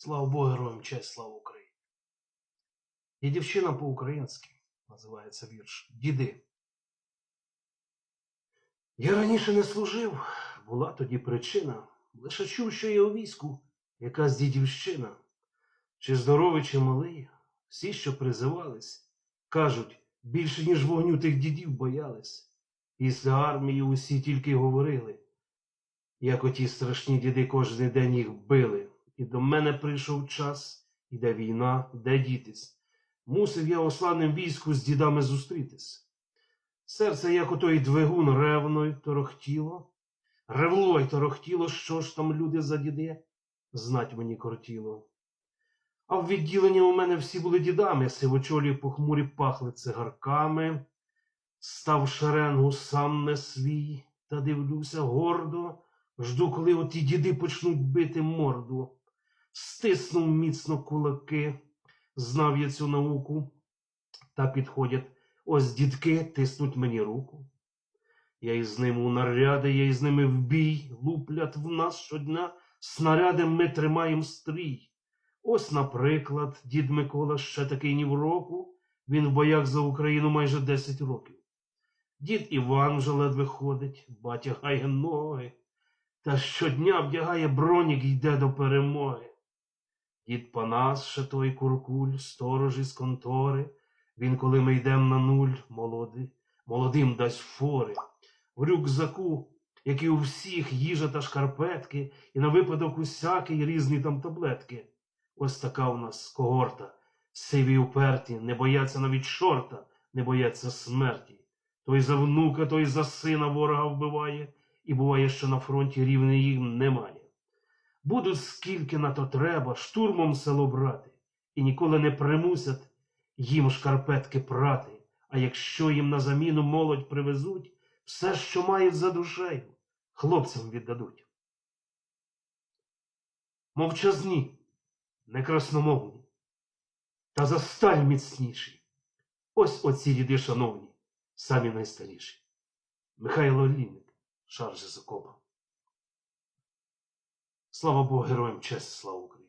Слава Богу, героям честь, слава Україні. І дівчина по-українськи називається вірш. Діди. Я раніше не служив, була тоді причина. Лише чув, що є у війську якась дідівщина. Чи здоровий, чи малий, всі, що призивались, кажуть, більше, ніж вогню тих дідів боялись. Після армії усі тільки говорили, як оті страшні діди кожен день їх били. І до мене прийшов час, іде війна, де дітись. Мусив я у війську з дідами зустрітись. Серце, як отой двигун, ревно й торохтіло. Ревло й торохтіло, що ж там люди за діди, знать мені кортіло. А в відділенні у мене всі були дідами, сивочолі похмурі пахли цигарками. Став шеренгу сам не свій, та дивлюся гордо, жду, коли оті діди почнуть бити морду. Стиснув міцно кулаки, знав я цю науку, та підходять ось дідки тиснуть мені руку. Я із ними у наряди, я із ними в бій, луплять в нас щодня, снаряди ми тримаєм стрій. Ось, наприклад, дід Микола ще такий ні в року, він в боях за Україну майже 10 років. Дід Іван вже ледве ходить, батя гає ноги, та щодня вдягає бронік і йде до перемоги. Дід Панас, ще той куркуль, сторож із контори, він, коли ми йдем на нуль, молодий, молодим дасть фори. В рюкзаку, як і у всіх, їжа та шкарпетки, і на випадок усякий різні там таблетки. Ось така у нас когорта. Сиві уперті, не бояться навіть чорта, не бояться смерті. Той за внука, той за сина ворога вбиває, і буває, що на фронті рівне їм немає. Будуть скільки на то треба штурмом село брати, і ніколи не примусять їм шкарпетки прати. А якщо їм на заміну молодь привезуть, все, що мають за душею, хлопцям віддадуть. Мовчазні, не красномовні, та за сталь міцніші. Ось оці діди, шановні, самі найстаріші. Михайло Лінник, шаржі з окопа. Слава Богу, героям честь, слава Україні!